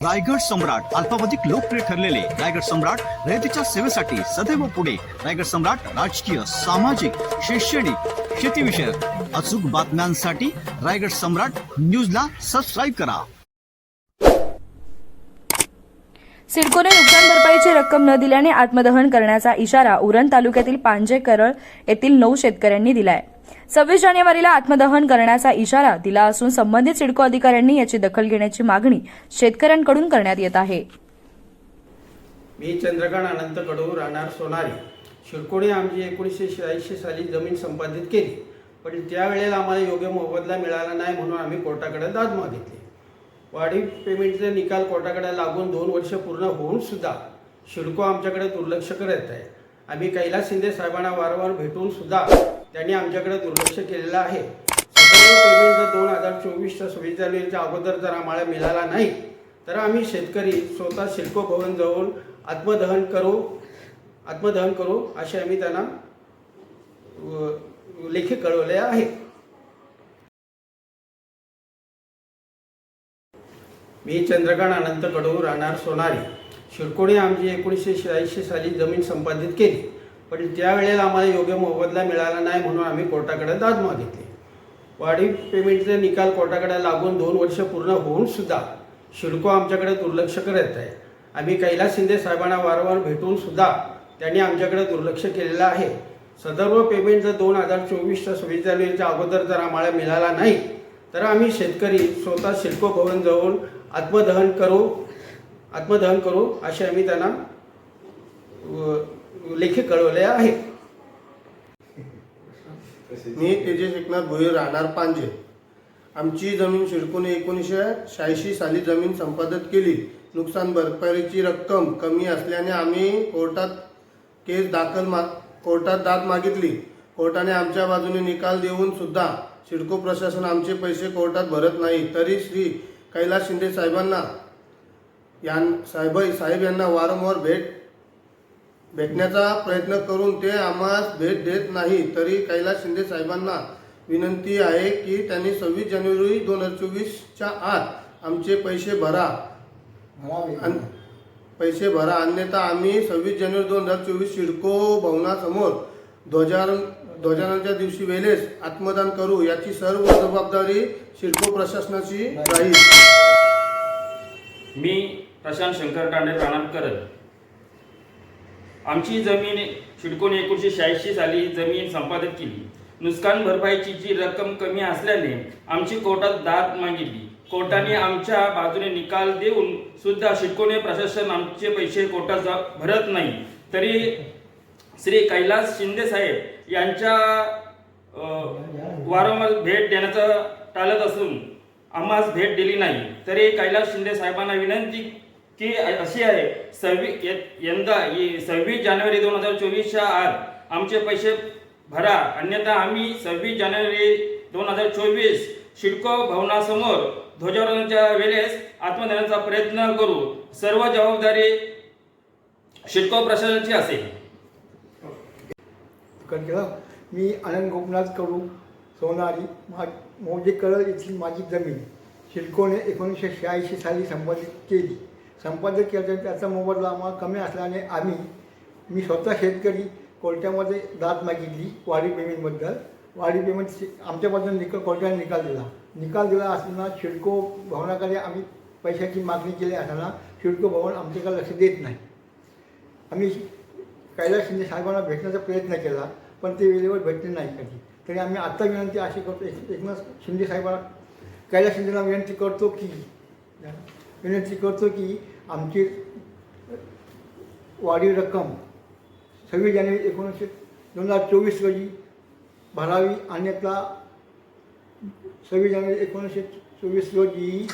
रायगड सम्राट अल्पावधिक लोकप्रिय ठरलेले रायगड सम्राट रयतेच्या सेवेसाठी सदैव पुढे. रायगड सम्राट राजकीय सामाजिक शैक्षणिक शेतीविषयक अचूक बातम्यांसाठी रायगड सम्राट न्यूजला सबस्क्राईब करा. सिडकोने नुकसान भरपाईची रक्कम न दिल्याने आत्मदहन करण्याचा इशारा उरण तालुक्यातील पांजे करळ येथील नऊ शेतकऱ्यांनी दिलाय. सव्वीस जानेवारीला आत्मदहन करण्याचा इशारा दिला असून संबंधित सिडको अधिकाऱ्यांनी याची दखल घेण्याची मागणी शेतकऱ्यांकडून करण्यात येत आहे. मी चंद्रकांत अनंत कडू राहणार सोनारी. शिडकोने आमची एकोणीसशे शहाऐंशी साली जमीन संपादित केली. पण त्यावेळेला आम्हाला योग्य मोबदला मिळाला नाही म्हणून आम्ही कोर्टाकडे दाद मागितली. वाढीव पेमेंटचे निकाल कोर्टाकडे लागून दोन वर्ष पूर्ण होऊन सुद्धा शिडको आमच्याकडे दुर्लक्ष करत आहे. आम्ही कैलास शिंदे साहेबांना वारंवार भेटून सुद्धा त्यांनी आमच्याकडे दुर्लक्ष केलेलं आहे. पेमेंट जर दोन हजार चोवीसच्या सव्वीस जानेवारीच्या अगोदर जर आम्हाला मिळाला नाही तर आम्ही शेतकरी स्वतः शिल्को भवन जाऊन आत्मदहन करू आत्मदहन करू असे आम्ही त्यांना लेखी कळवले आहे. मी चंद्रकांत अनंत कडू राहणार सोनारी. शिरकोणी आमची एकोणीसशे शहाऐंशी साली जमीन संपादित केली. पण त्यावेळेला आम्हाला योग्य मोबदला मिळाला नाही म्हणून आम्ही कोर्टाकडे दाद मागितली वाढीव पेमेंटचे निकाल कोर्टाकडे लागून दोन वर्ष पूर्ण होऊन सुद्धा शिडको आमच्याकडे दुर्लक्ष करत आहे. आम्ही कैलास शिंदे साहेबांना वारंवार भेटून सुद्धा त्यांनी आमच्याकडे दुर्लक्ष केलेलं आहे. सदर्व पेमेंट जर दोन हजार चोवीसच्या सव्वीस जानेवारीच्या अगोदर जर आम्हाला मिळाला नाही तर आम्ही शेतकरी स्वतः शिल्को भवन जाऊन आत्मदहन करू आत्मदहन करू असे आम्ही त्यांना लेखी कळवले आहे. मी तेजस एकनाथ भोईर राहणार पांजे. आमची जमीन शिडकोने एकोणीसशे शहाऐंशी साली जमीन संपादित केली. नुकसान भरपाईची रक्कम कमी असल्याने आम्ही कोर्टात केस दाखल मा कोर्टात दाद मागितली. कोर्टाने आमच्या बाजूने निकाल देऊन सुद्धा सिडको प्रशासन आमचे पैसे कोर्टात भरत नाही. तरी श्री कैलास शिंदे साहेबांना यां साहेब साहेब यांना वारंवार भेट भेटण्याचा प्रयत्न करून ते आम्हास भेट देत नाही तरी कैलास शिंदे साहेबांना विनंती आहे की त्यांनी सव्वीस जानेवारी दोन हजार चोवीसच्या आत आमचे पैसे भरा. अन- पैसे भरा. अन्यथा आम्ही सव्वीस जानेवारी दोन हजार चोवीस सिडको भवनासमोर ध्वजार ध्वजारांच्या दिवशी वेळेस आत्मदान करू याची सर्व जबाबदारी सिडको प्रशासनाची राहील. मी प्रशांत शंकर तांडे प्रणाम करत. आमची जमीन शिडकोने एकोणीसशे शहाऐंशी साली जमीन संपादित केली. नुकसान भरपाईची जी रक्कम कमी असल्याने आमची कोर्टात दाद मागितली. कोर्टाने आमच्या बाजूने निकाल देऊन सुद्धा शिडकोने प्रशासन आमचे पैसे कोर्टात जा भरत नाही. तरी श्री कैलास शिंदे साहेब यांच्या वारंवार भेट देण्याचं टाळत असून आम्हास भेट दिली नाही. तरी कैलास शिंदे साहेबांना विनंती ती अशी आहे सव्वी यंदा ये- सव्वीस जानेवारी दोन हजार चोवीसच्या आत आमचे पैसे भरा. अन्यथा आम्ही सव्वीस जानेवारी दोन हजार चोवीस शिडको भवनासमोर ध्वजारोहणाच्या वेळेस आत्मदानाचा प्रयत्न करू. सर्व जबाबदारी शिडको प्रशासनाची असेल. मी आनंद गोपनाथ कडू सोनारी मा मौजे करळ इथली माझी जमीन. शिल्कोने एकोणीसशे शहाऐंशी साली संपादित केली. संपादित केलं त्याचा मोबदला आम्हाला कमी असल्याने आम्ही मी स्वतः शेतकरी कोर्टामध्ये दाद मागितली वाढी पेमेंटबद्दल वाढी पेमेंट आमच्याबद्दल निकाल कोर्टाने निकाल दिला. निकाल दिला असताना शिडको भवनाकडे आम्ही पैशाची मागणी केली असताना शिडको भवन आमच्याकडे लक्ष देत नाही. आम्ही कैलास शिंदे साहेबांना भेटण्याचा प्रयत्न केला पण ते वेळेवर भेटले नाही कधी. तरी आम्ही आत्ता विनंती अशी करतो एक- एकनाथ शिंदे साहेबांना कैलास शिंदेला विनंती करतो की विनंती करतो की आमची वाढीव रक्कम सव्वीस जानेवारी एकोणीसशे दोन हजार चोवीस रोजी भरावी. अन्यथा सव्वीस जानेवारी एकोणीसशे चोवीस रोजी